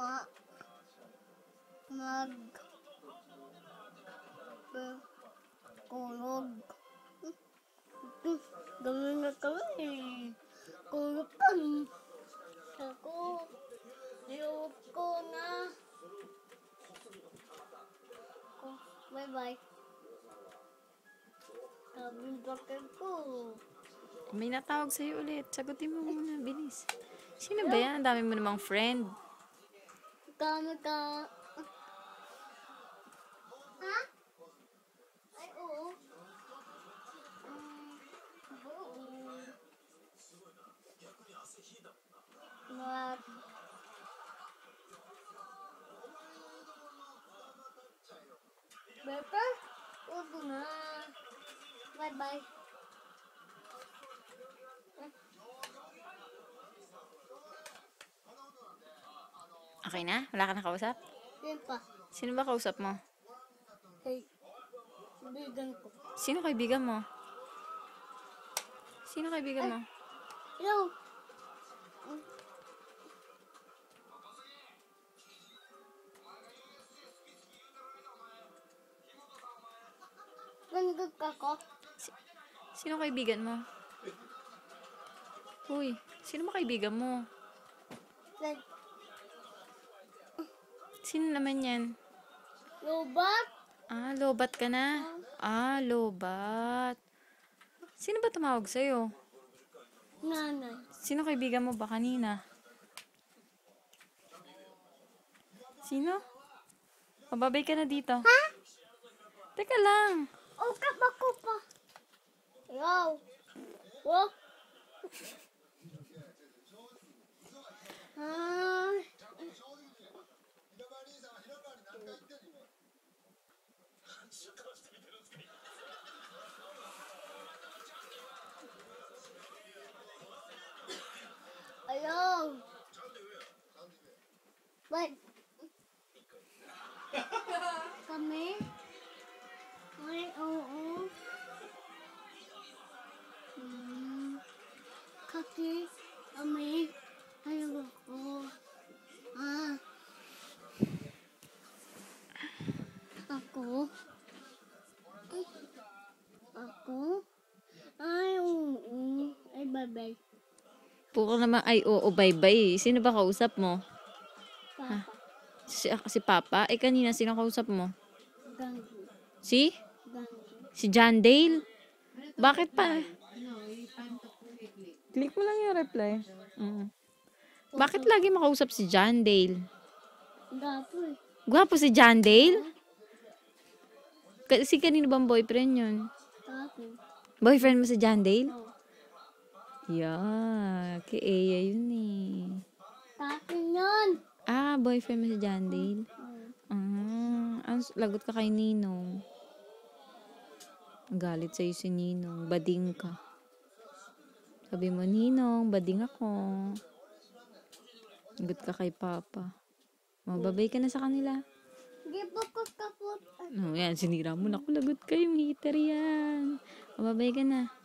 Mag. Be- Kulog. Ganun na kami. Kulog pa. Ako. Ayoko ko na. Bye-bye. Sabi bakit ko. May natawag sa'yo ulit. Sagutin mo muna, bilis. Sino ba yan? Ang dami mo namang friend. Kami ka... Ha? Ay, oo. Um, oo. What? Better? Huwag na. Bye-bye. Okay na? Wala ka na kausap? Yan pa. Sino ba kausap mo? Hey. Bigan ko. Sino kaibigan mo? Sino kaibigan mo? Hello. Nandun ka ko? Sino kaibigan mo? Uy, sino ba kaibigan mo? Like, Sino naman yan? Lobat? Ah, lobat ka na. Ah, lobat. Sino ba tumawag sa'yo? Nanay. Sino kaibigan mo ba kanina? Sino? Mababay ka na dito. Ha? Teka lang. Oh, kapako pa. Yo. Wo. Hello. What? Come here. Wait, oh, oh. Ako? Ay, oo. Ay, bye-bye. Puro naman ay oo, bye-bye. Sino ba kausap mo? Papa. Si, ah, si Papa? Eh, kanina, sino kausap mo? Gandhi. Si? Gandhi. Si John Dale? Bakit pa? Click mo lang yung reply. Mm. Bakit lagi makausap si John Dale? Gapo eh. Gwapo si John Dale? Kasi kanino bang boyfriend yun? Boyfriend mo si John Dale? Yeah, kay Eya yun eh. Takin yun. Ah, boyfriend mo si John Dale? Ah, ang lagot ka kay Ninong. Galit sa'yo si Ninong. Bading ka. Sabi mo, Ninong, bading ako. Lagot ka kay Papa. Mababay ka na sa kanila. Di ba ko kapot? No, yan, sinira mo. Naku, lagot ka yung heater yan. Mababay ka na.